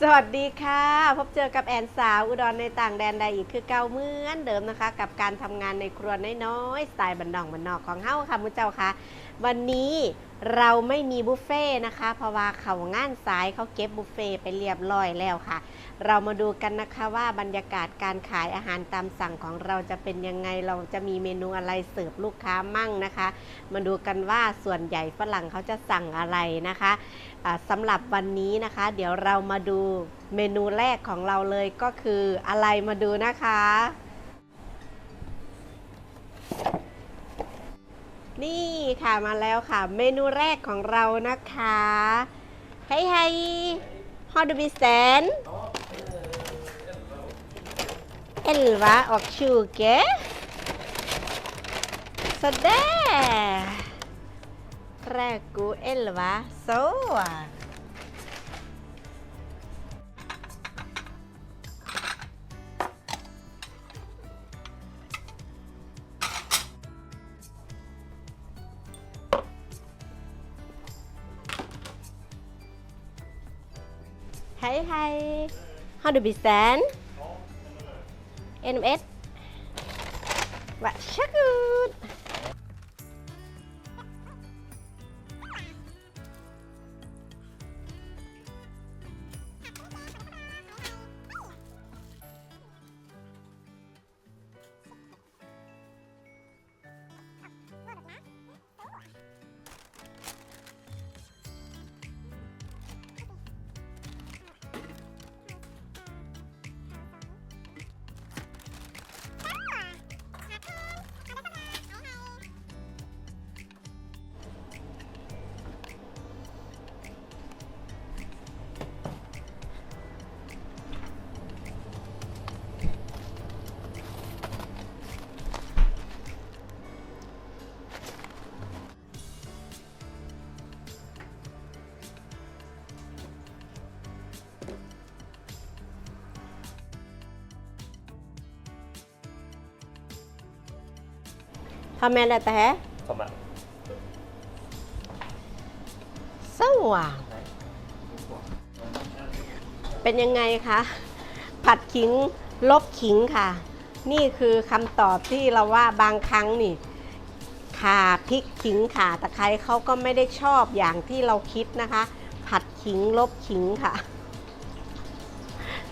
สวัสดีค่ะ พบเจอกับแอนสาวอุดรในต่างแดนใดอีกคือเก่าเหมือนเดิมนะคะ กับการทำงานในครัวน้อยๆสไตล์บันดองบันนอกของเฮ้าค่ะมุเจ้าค่ะ วันนี้ เราไม่มีบุฟเฟ่ต์นะคะ เพราะว่าเขางานสายเขาเก็บบุฟเฟ่ต์ไปเรียบร้อยแล้วค่ะ เรามาดูกันนะคะว่าบรรยากาศการขายอาหารตามสั่งของเราจะเป็นยังไง เราจะมีเมนูอะไรเสิร์ฟลูกค้ามั่งนะคะ มาดูกันว่าส่วนใหญ่ฝรั่งเขาจะสั่งอะไรนะคะอ่าสำหรับวันนี้นะคะ เดี๋ยวเรามาดูเมนูแรกของเราเลยก็คืออะไรมาดูนะคะ นี่ค่ะมาแล้วค่ะ เมนูแรกของเรานะคะไฮไฮฮอดบิแซนเอลวาออกชูเกสดแดแรกกูเอลวาโซ Hi hi. How do we stand? NMS Har med detta här? Kommer. สว่างเป็นยังไงคะ ผัดขิงลบขิงค่ะ นี่คือคำตอบที่เราว่าบางครั้งนี่ข่าพริกขิงข่าตะไคร้เขาก็ไม่ได้ชอบอย่างที่เราคิดนะคะ ผัดขิงลบขิงค่ะ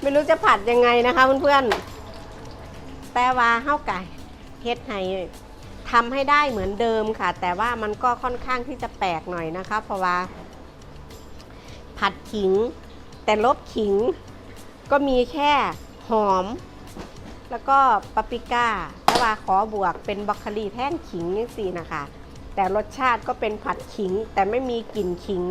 ไม่รู้จะผัดยังไงนะคะเพื่อนๆแต่ว่าเฮ้าไก่เฮ็ดให้ ทำให้ได้เหมือนเดิมค่ะ แต่ว่ามันก็ค่อนข้างที่จะแปลกหน่อยนะคะ เพราะว่า ผัดขิง แต่ลบขิง ก็มีแค่หอม แล้วก็ปาปริก้าแต่ว่าขอบวกเป็นบรอกโคลีแท่นขิงนี่สินะคะ แต่รสชาติก็เป็นผัดขิง แต่ไม่มีกลิ่นขิง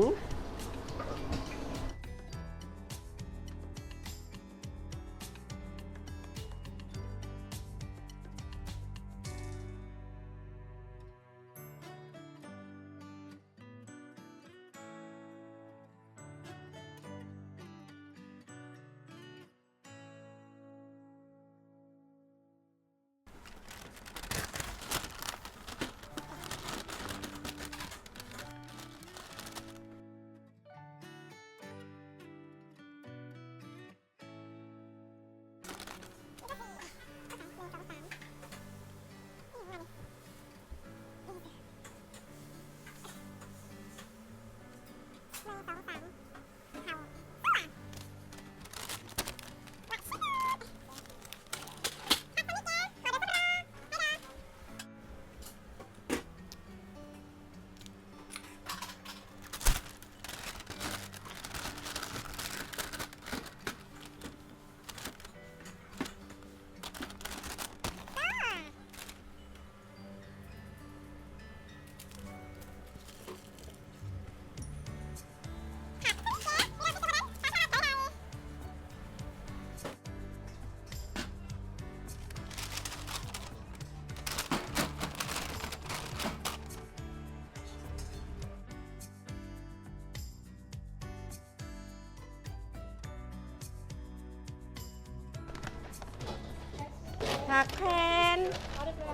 Tack hen.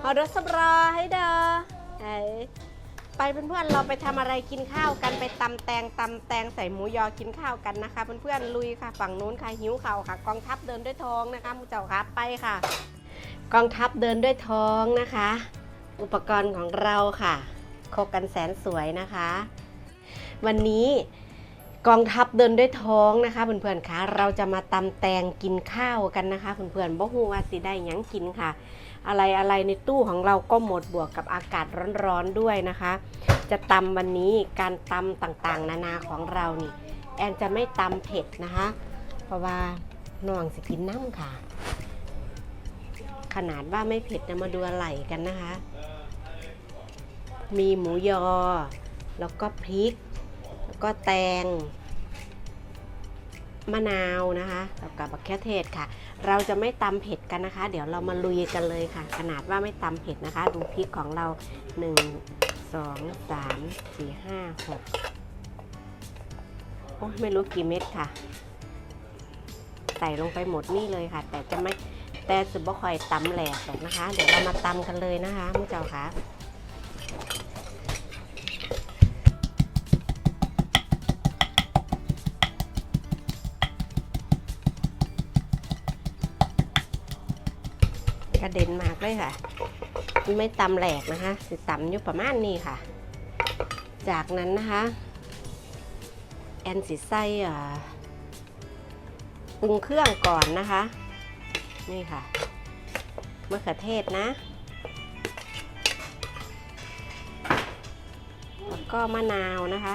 Har du så bra? Hej då. Hej. ไปเพื่อนๆเราไปทำอะไรกินข้าวกันไปตำแตงตำแตงใส่หมูยอกินข้าวกันนะคะเพื่อนๆลุยค่ะฝั่งนู้นค่ะหิวเข่าค่ะ กองทัพเดินด้วยท้องนะคะมูเจ้าค่ะไปค่ะ กองทัพเดินด้วยท้องนะคะ อุปกรณ์ของเราค่ะโคกันแสนสวยนะคะ วันนี้ กองทัพเดินด้วยท้องนะคะเพื่อนๆคะเราจะมาตำแตงกินข้าวกันนะคะเพื่อนๆบ่ฮู้ว่าสิได้หยังกินค่ะ อะไรอะไรในตู้ของเราก็หมดบวกกับอากาศร้อนๆด้วยนะคะ จะตำวันนี้การตำต่างๆ นานาของเรานี่ แอนจะไม่ตำเผ็ดนะคะ เพราะว่าน้องสิกินน้ำค่ะ ขนาดว่าไม่เผ็ดนะมาดูอะไรกันนะคะ มีหมูยอ แล้วก็พริก ก็แตง มะนาวนะคะแล้วก็บักแคเทศค่ะ เราจะไม่ตำเผ็ดกันนะคะ เดี๋ยวเรามาลุยกันเลยค่ะ ขนาดว่าไม่ตำเผ็ดนะคะ ดูพริกของเรา 1 2 3 4 5 6โอ้ยไม่รู้กี่เม็ดค่ะ ใส่ลงไปหมดนี่เลยค่ะ แต่จะไม่แต่สุบ่ค่อยตำแหลกหรอกนะคะ เดี๋ยวเรามาตำกันเลยนะคะมุ้เจ้าค่ะ ระเด็นมากเลยค่ะ ไม่ตำแหลกนะคะสิตำอยู่ประมาณนี้ค่ะ จากนั้นนะคะแอนสิใส่ปรุงเครื่องก่อนนะคะ นี่ค่ะมะเขือเทศนะ แล้วก็มะนาวนะคะ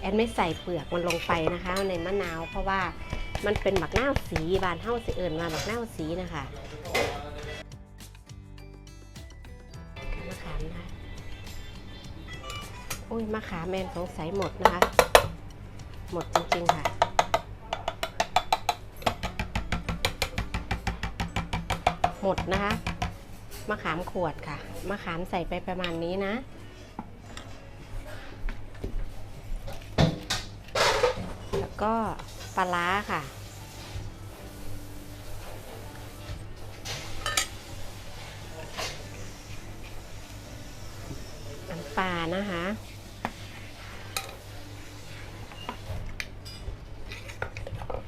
แอนไม่ใส่เปลือกมันลงไปนะคะ ในมะนาวเพราะว่า มันเป็นหมักหน้าสีบานเท่าสิเอิญมาหมักหน้าสีนะคะมะขามนะคะอุ้ยมะขามแมนสงสัยหมดนะคะ หมดจริงๆค่ะหมดนะคะมะขามขวดค่ะมะขามใส่ไปประมาณนี้นะ แล้วก็ ปลาร้าค่ะ น้ำปลานะคะ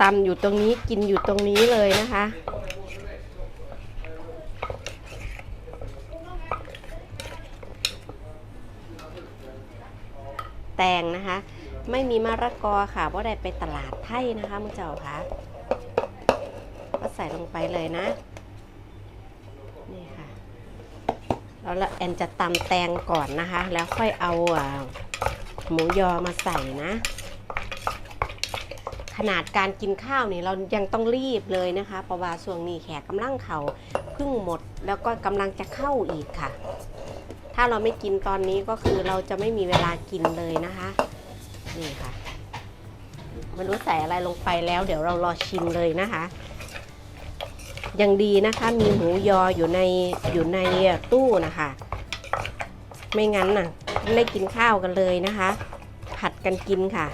ตำอยู่ตรงนี้กินอยู่ตรงนี้เลยนะคะแตงนะคะ ไม่มีมะระกอค่ะเพราะได้ไปตลาดไทยนะคะมุงเจ้าค่ะก็ใส่ลงไปเลยนะ นี่ค่ะแล้วแอนจะตำแตงก่อนนะคะ แล้วค่อยเอาอ่าหมูยอมาใส่นะ ขนาดการกินข้าวนี่เรายังต้องรีบเลยนะคะเพราะว่าช่วงนี้แขกกำลังเขาเพิ่งหมด แล้วก็กำลังจะเข้าอีกค่ะ ถ้าเราไม่กินตอนนี้ก็คือเราจะไม่มีเวลากินเลยนะคะ นี่ค่ะไม่รู้ใส่อะไรลงไปแล้ว เดี๋ยวเรารอชิมเลยนะคะยังดีนะคะมีหมูยออยู่ในอยู่ในตู้นะคะ ไม่งั้นน่ะไม่กินข้าวกันเลยนะคะ ผัดกันกินค่ะ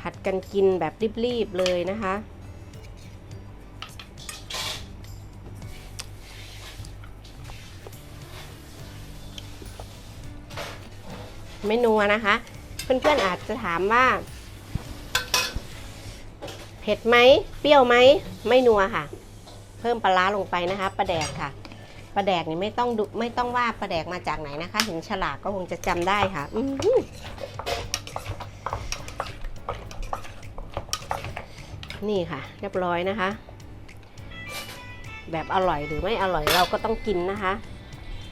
ผัดกันกินแบบรีบๆเลยนะคะ ไม่นัวนะคะ เพื่อนๆอาจจะถามว่า เผ็ดไหมเปรี้ยวไหมไม่นัวค่ะ เพิ่มปลาร้าลงไปนะคะปลาแดกค่ะปลาแดกนี่ไม่ต้องดุไม่ต้องว่าปลาแดกมาจากไหนนะคะ เห็นฉลากก็คงจะจำได้ค่ะอืนี่ค่ะ เรียบร้อยนะคะ แบบอร่อยหรือไม่อร่อยเราก็ต้องกินนะคะ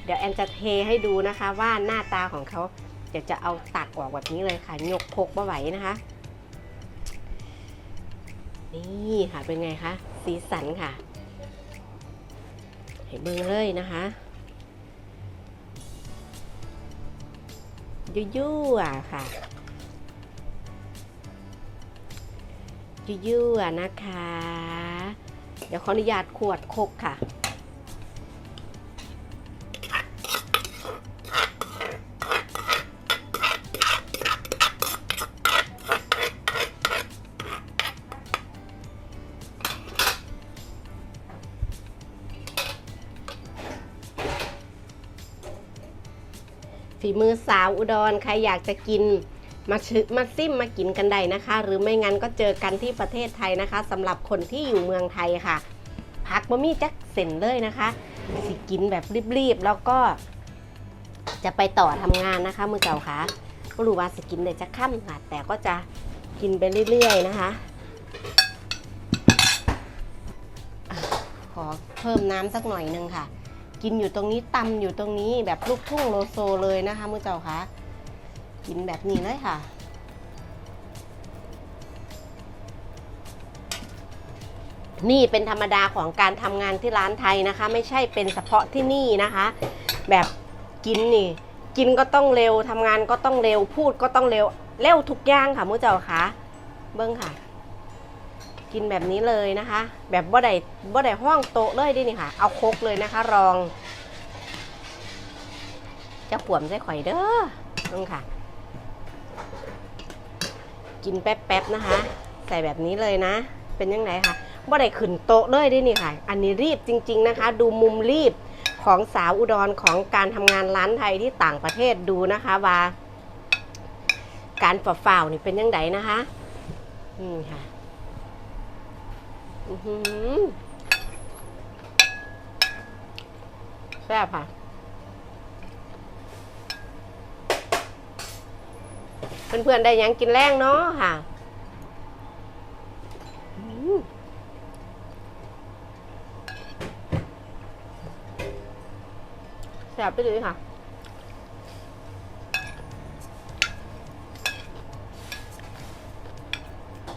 เดี๋ยวแอนจะเทให้ดูนะคะว่าหน้าตาของเขา ดี๋ยวจะเอาตักออกแบบนี้เลยค่ะยกพกมาไหวนะคะ นี่ค่ะเป็นไงคะสีสันค่ะ เห็นเบิ้งเลยนะคะยั่วๆค่ะยั่วๆนะคะ เดี๋ยวขออนุญาตขวดคกค่ะ มือสาวอุดรใครอยากจะกินมาชิมาซิมมากินกันได้นะคะ หรือไม่งั้นก็เจอกันที่ประเทศไทยนะคะสำหรับคนที่อยู่เมืองไทยค่ะ พักบะมี่จักเส้นเลยนะคะสิกินแบบรีบๆ แล้วก็จะไปต่อทำงานนะคะ มือเก่าค่ะก็รู้ว่าสกินเดี๋ยวจะค่ำค่ะ แต่ก็จะกินไปเรื่อยๆนะคะอะขอเพิ่มน้ำสักหน่อยนึงค่ะ กินอยู่ตรงนี้ตำอยู่ตรงนี้แบบลูกทุ่งโลโซเลยนะคะมือเจ้าคะกินแบบนี้เลยค่ะ นี่เป็นธรรมดาของการทำงานที่ร้านไทยนะคะ ไม่ใช่เป็นเฉพาะที่นี่นะคะ แบบกินนี่ กินก็ต้องเร็วทำงานก็ต้องเร็วพูดก็ต้องเร็วเร็วทุกอย่างค่ะมือเจ้าคะเบิ้งค่ะ กินแบบนี้เลยนะคะ แบบบ่ได้บ่ได้ห้องโต๊ะเลยดินี่ค่ะ เอาคกเลยนะคะรอง จะขวมใส่ข่อยเด้อนั่นค่ะ กินแป๊บๆนะคะ ใส่แบบนี้เลยนะ เป็นยังไงคะบ่ได้ขึ้นโต๊ะเลยดินี่ค่ะ อันนี้รีบจริง ๆนะคะ ดูมุมรีบของสาวอุดรของการทำงานร้านไทยที่ต่างประเทศดูนะคะว่า การฝ่าฝ่าวนี่เป็นยังไงนะคะอืมค่ะ อือหือแซ่บค่ะ เพื่อนๆได้ยังกินแรงเนาะค่ะแซ่บไปเลยค่ะ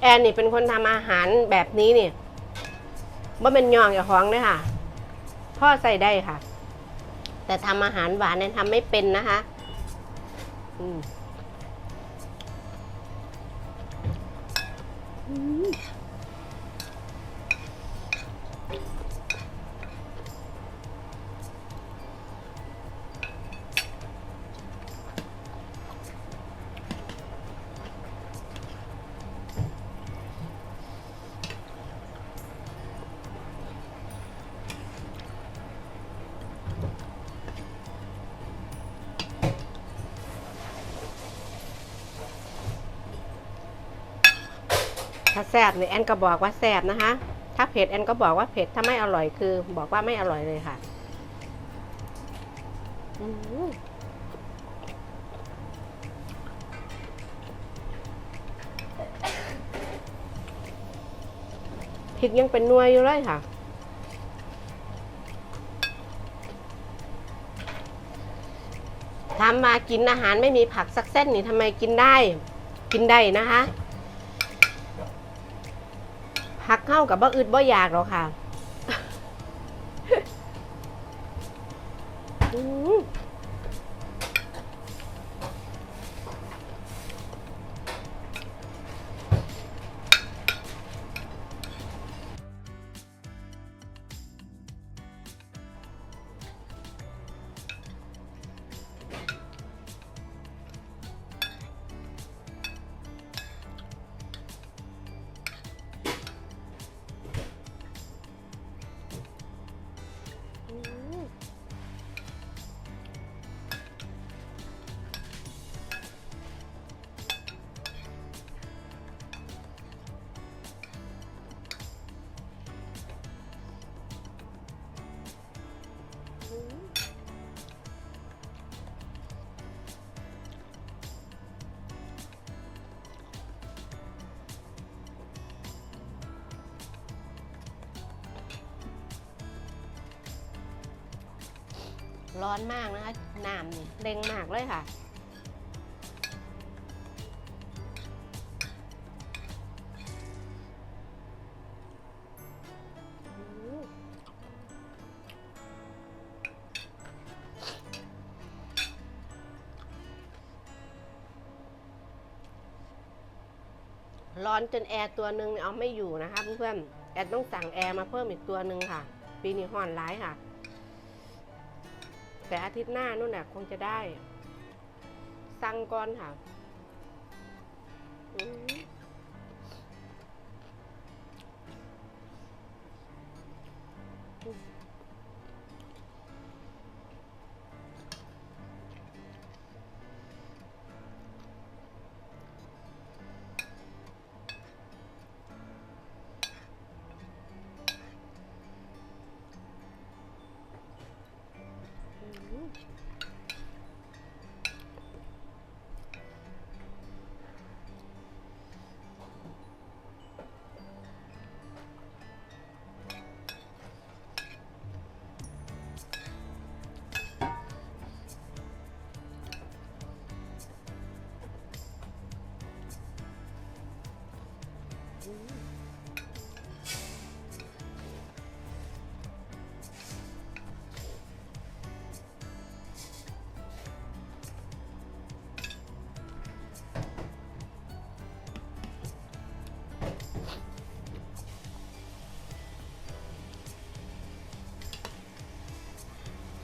แอนนี่เป็นคนทำอาหารแบบนี้เนี่ว่าเป็นยองอย่าห้องเลยค่ะ พ่อใส่ได้ค่ะ แต่ทำอาหารหวานเนี่ยทำไม่เป็นนะคะอืม ซ่บเนี่ยแอนก็บอกว่าแซ่บนะคะ ถ้าเผ็ดแอนก็บอกว่าเผ็ดถ้าไม่อร่อยคือ บอกว่าไม่อร่อยเลยค่ะพริกยังเป็นนวอยู่เลยค่ะถามมากินอาหารไม่มีผักสักเส้นนี่ทำไมกินได้ กินได้นะคะ ผักเข้ากับบ่อึดบ่อยากหรอกค่ะ ร้อนมากนะคะน้ำนี่เร่งมากเลยค่ะ ร้อนจนแอร์ตัวหนึ่งเอาไม่อยู่นะคะเพื่อนๆแอร์ต้องสั่งแอร์มาเพิ่มอีกตัวหนึ่งค่ะ ปีนี้ห่อนร้ายค่ะ แต่อาทิตย์หน้านู่นน่ะ คงจะได้ สั่งก่อนค่ะ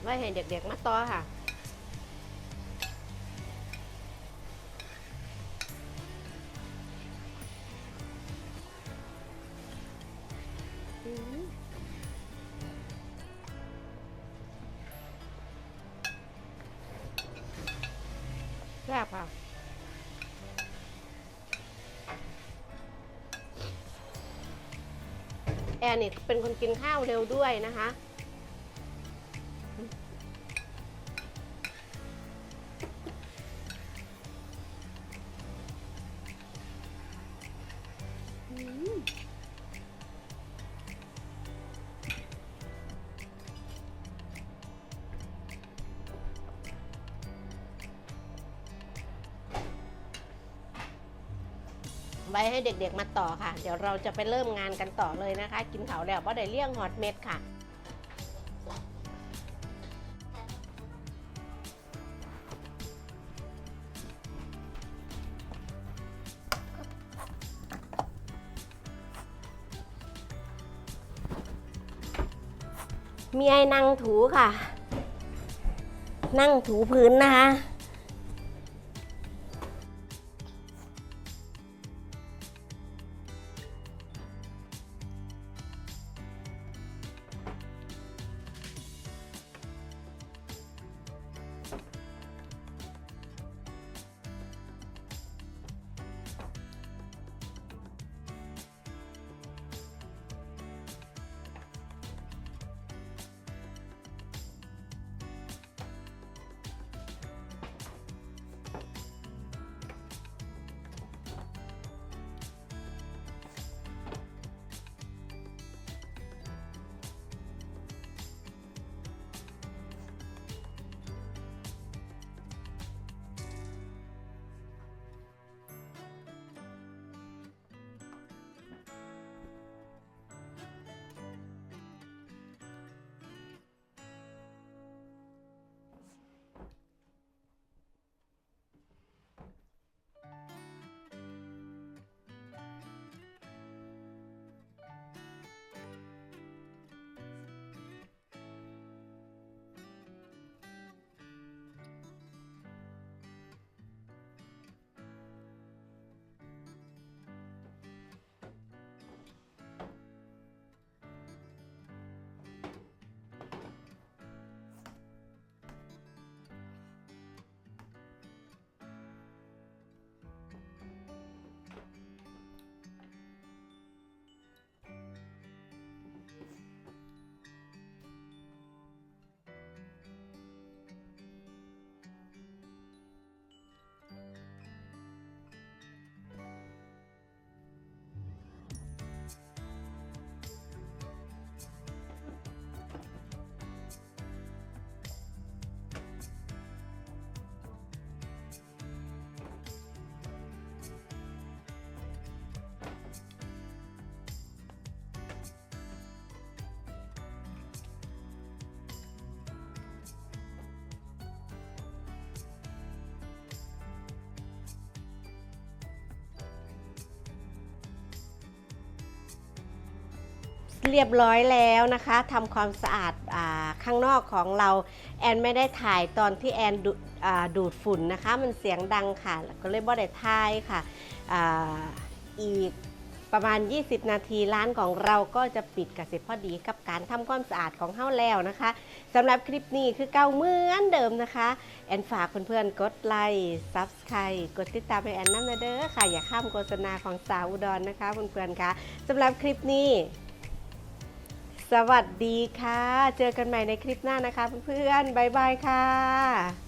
อืมว้ให้เด็กๆมาต่อค่ะ แซ่บค่ะแอนนี่เป็นคนกินข้าวเร็วด้วยนะคะ ไว้ให้เด็กๆมาต่อค่ะ เดี๋ยวเราจะไปเริ่มงานกันต่อเลยนะคะ กินเขาแล้วเพราะได้เลี่ยงฮอตเม็ดค่ะมีไอ้นั่งถูค่ะ นั่งถูพื้นนะคะ เรียบร้อยแล้วนะคะทำความสะอาดอาข้างนอกของเรา แอนไม่ได้ถ่ายตอนที่แอนดูอ่าดูดฝุ่นนะคะ มันเสียงดังค่ะก็เลยบ่ได้ถ่ายค่ะออีกประมาณ 20 นาทีร้านของเราก็จะปิดกสิพอดีกับการทำความสะอาดของเฮ้าแล้วนะคะสำหรับคลิปนี้คือเก่าเหมือนเดิมนะคะ แอนฝากเพื่อนๆ กดไลค์ซับสไครต์กดติดตามให้แอนนั่นนะเด้อค่ะ อย่าข้ามโฆษณาของสาวอุดรนะคะเพื่อนๆค่ะสำหรับคลิปนี้ สวัสดีค่ะ เจอกันใหม่ในคลิปหน้านะคะเพื่อนๆบ๊ายบายค่ะ